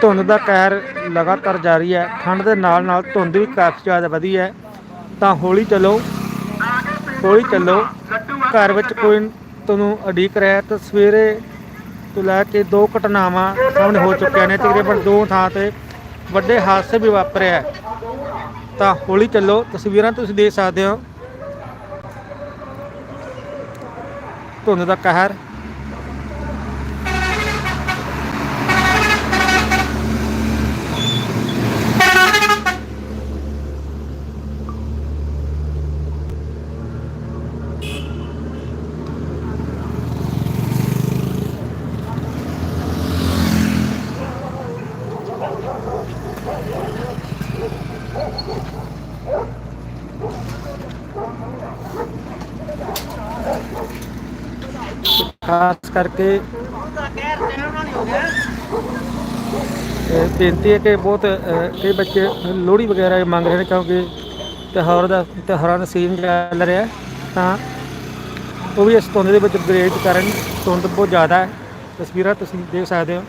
ਧੁੰਦ ਦਾ ਕਹਿਰ ਲਗਾਤਾਰ ਜਾਰੀ ਹੈ। ਠੰਡ ਦੇ ਨਾਲ ਨਾਲ ਧੁੰਦ ਵੀ ਕਾਫੀ ਜ਼ਿਆਦਾ ਵਧੀ ਹੈ। ਤਾਂ ਹੌਲੀ ਚੱਲੋ ਹੌਲੀ ਚੱਲੋ। ਘਰ ਵਿੱਚ ਕੋਈ ਤੁਹਾਨੂੰ ਉਡੀਕ ਰਿਹਾ ਤਾਂ ਸਵੇਰੇ ਤੋਂ ਲੈ ਕੇ ਦੋ ਘਟਨਾਵਾਂ ਸਾਹਮਣੇ ਹੋ ਚੁੱਕੀਆਂ ਨੇ। ਤਕਰੀਬਨ ਦੋ ਥਾਂ ਤੇ ਵੱਡੇ ਹਾਦਸੇ ਵੀ ਵਾਪਰਿਆ ਤਾਂ ਹੌਲੀ ਚੱਲੋ, ਤਸਵੀਰਾਂ ਤੁਸੀਂ ਦੇਖ ਸਕਦੇ ਹੋ। ਧੁੰਦ ਦਾ ਕਹਿਰ ਖਾਸ ਕਰਕੇ ਬੇਨਤੀ ਹੈ ਕਿ ਬਹੁਤ ਕਈ ਬੱਚੇ ਲੋਹੜੀ ਵਗੈਰਾ ਮੰਗ ਰਹੇ ਨੇ ਕਿਉਂਕਿ ਤਿਉਹਾਰ ਦਾ ਤਿਉਹਾਰਾਂ ਦਾ ਸੀਜ਼ਨ ਚੱਲ ਰਿਹਾ ਤਾਂ ਉਹ ਵੀ ਇਸ ਧੁੰਦ ਦੇ ਵਿੱਚ ਗਰੇਜ ਕਰਨ, ਧੁੰਦ ਬਹੁਤ ਜ਼ਿਆਦਾ ਹੈ। ਤਸਵੀਰਾਂ ਤੁਸੀਂ ਦੇਖ ਸਕਦੇ ਹੋ।